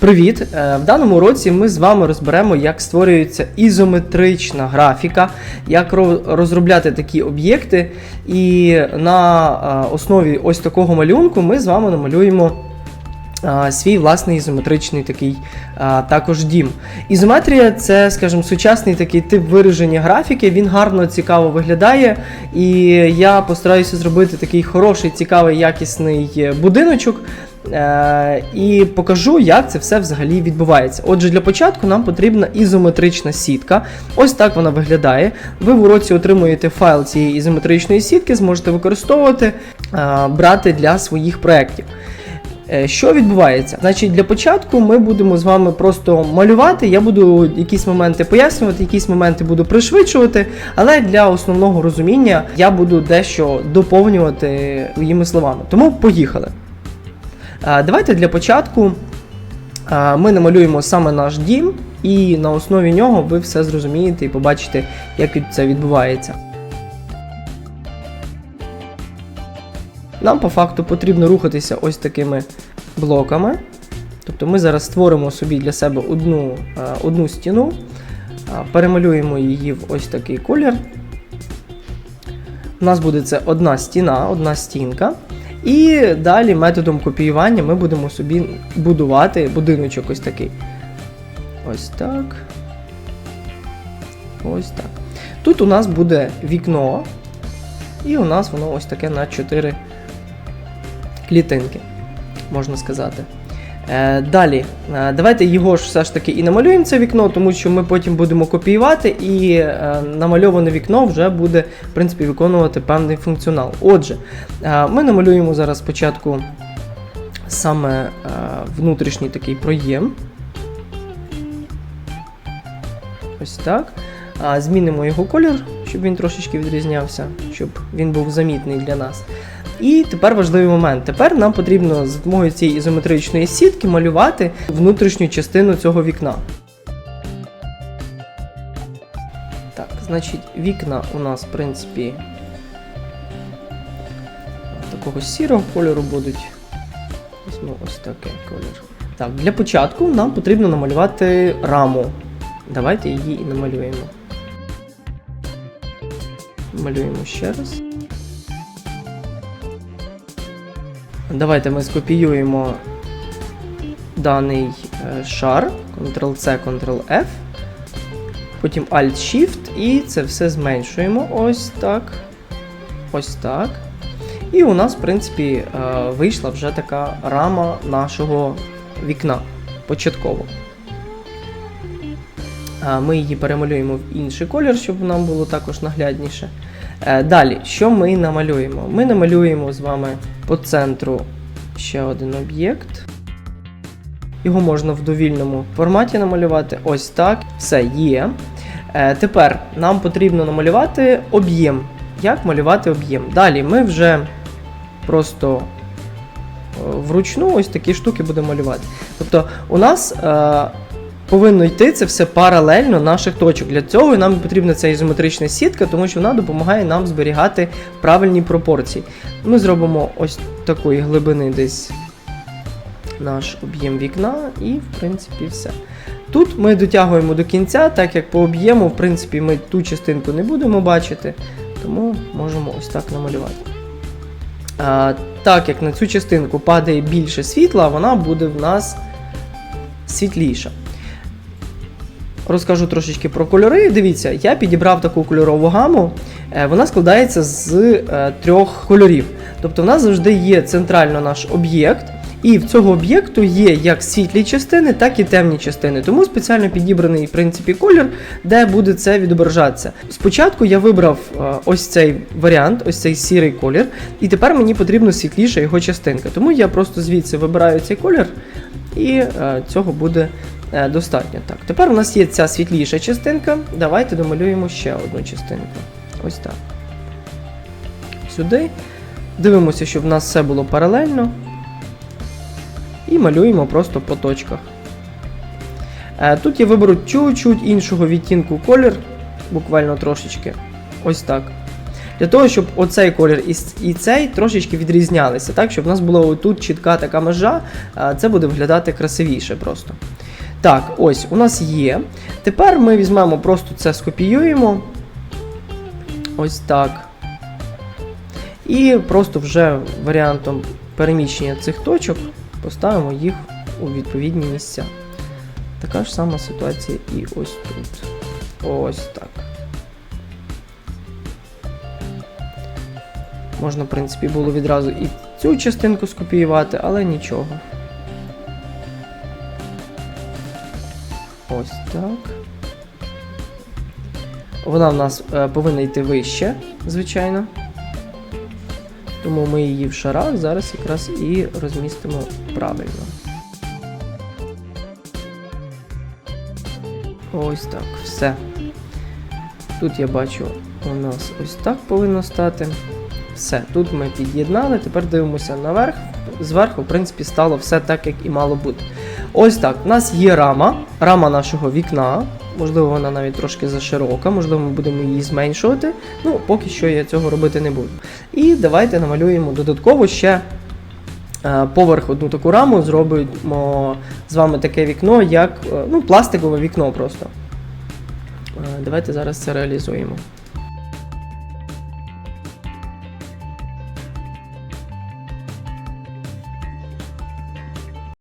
Привіт! Е, В даному році ми з вами розберемо, як створюється ізометрична графіка, як розробляти такі об'єкти. І на е, основі ось такого малюнку ми з вами намалюємо е, свій власний ізометричний такий також дім. Ізометрія це, скажімо, сучасний такий тип вираження графіки. Він гарно цікаво виглядає. І я постараюся зробити такий хороший, цікавий, якісний будиночок. Е, і покажу, як це все взагалі відбувається. Отже, для початку нам потрібна ізометрична сітка. Ось так вона виглядає. Ви в уроці отримуєте файл цієї ізометричної сітки, зможете використовувати, е, брати для своїх проєктів. Е, Що відбувається? Значить, для початку ми будемо з вами просто малювати. Я буду якісь моменти пояснювати, якісь моменти буду пришвидшувати, але для основного розуміння я буду дещо доповнювати своїми словами. Тому поїхали. Е, Давайте для початку е, ми намалюємо саме наш дім, і на основі нього ви все зрозумієте і побачите, як це відбувається. Нам по факту потрібно рухатися ось такими блоками. Тобто ми зараз створимо собі для себе одну, е, одну стіну, перемалюємо її в ось такий колір. У нас буде це одна стіна, одна стінка. І далі методом копіювання ми будемо собі будувати будиночок ось такий. Ось так. Ось так. Тут у нас буде вікно, і у нас воно ось таке на 4 клітинки, можна сказати. Е, далі, е, давайте його ж все ж таки і намалюємо це вікно, тому що ми потім будемо копіювати, і е, намальоване вікно вже буде, в принципі, виконувати певний функціонал. Отже, ми намалюємо зараз спочатку саме внутрішній такий проєм. Ось так. Змінимо його колір, щоб він трошечки відрізнявся, щоб він був замітний для нас. І тепер важливий момент. Тепер нам потрібно за допомогою цієї ізометричної сітки малювати внутрішню частину цього вікна. Так, значить, вікна у нас, в принципі, такого сірого кольору будуть. Візьму ось такий колір. Так, для початку нам потрібно намалювати раму. Давайте її і намалюємо. Малюємо ще раз. Давайте ми скопіюємо даний е, шар, Ctrl-C, Ctrl-F, потім Alt-Shift і це все зменшуємо ось так. Ось так. І у нас, в принципі, е, вийшла вже така рама нашого вікна початково. Ми її перемалюємо в інший колір, щоб нам було також наглядніше. Е, Далі, що ми намалюємо? Ми намалюємо з вами по центру ще один об'єкт. Його можна в довільному форматі намалювати. Ось так. Все є. Е, Тепер нам потрібно намалювати об'єм. Як малювати об'єм? Далі ми вже просто е, вручну ось такі штуки будемо малювати. Тобто, у нас. Повинно йти це все паралельно наших точок. Для цього нам потрібна ця ізометрична сітка, тому що вона допомагає нам зберігати правильні пропорції. Ми зробимо ось такої глибини десь наш об'єм вікна, і, в принципі, все. Тут ми дотягуємо до кінця, так як по об'єму, в принципі, ми ту частинку не будемо бачити, тому можемо ось так намалювати. А, так як на цю частинку падає більше світла, вона буде в нас світліша. Розкажу трошечки про кольори. Дивіться, я підібрав таку кольорову гаму. Е, Вона складається з е, трьох кольорів. Тобто, в нас завжди є центрально наш об'єкт, і в цього об'єкту є як світлі частини, так і темні частини. Тому спеціально підібраний в принципі колір, де буде це відображатися. Спочатку я вибрав е, ось цей варіант, ось цей сірий колір, і тепер мені потрібна світліша його частинка. Тому я просто звідси вибираю цей колір, і цього буде достатньо. Так, тепер у нас є ця світліша частинка. Давайте домалюємо ще одну частинку. Ось так. Сюди. Дивимося, щоб в нас все було паралельно. І малюємо просто по точках. Е, Тут я виберу чуть-чуть іншого відтінку колір, буквально трошечки. Ось так. для того, щоб оцей колір і, цей трошечки відрізнялися, так, щоб в нас була тут чітка така межа, це буде виглядати красивіше просто. Так, ось у нас є. Тепер ми візьмемо, просто це скопіюємо. Ось так. І просто вже варіантом переміщення цих точок поставимо їх у відповідні місця. Така ж сама ситуація і ось тут. Ось так. Можна, в принципі, було відразу і цю частинку скопіювати, але нічого. Ось так. Вона в нас е, повинна йти вище, звичайно. Тому ми її в шарах зараз якраз і розмістимо правильно. Ось так, все. Тут я бачу, у нас ось так повинно стати. Все, тут ми під'єднали, тепер дивимося наверх. Зверху, в принципі, стало все так, як і мало бути. Ось так, у нас є рама, рама нашого вікна. Можливо, вона навіть трошки заширока, можливо, ми будемо її зменшувати. Ну, поки що я цього робити не буду. І давайте намалюємо додатково ще е, поверх одну таку раму, зробимо з вами таке вікно, як е, ну, пластикове вікно просто. Е, Давайте зараз це реалізуємо.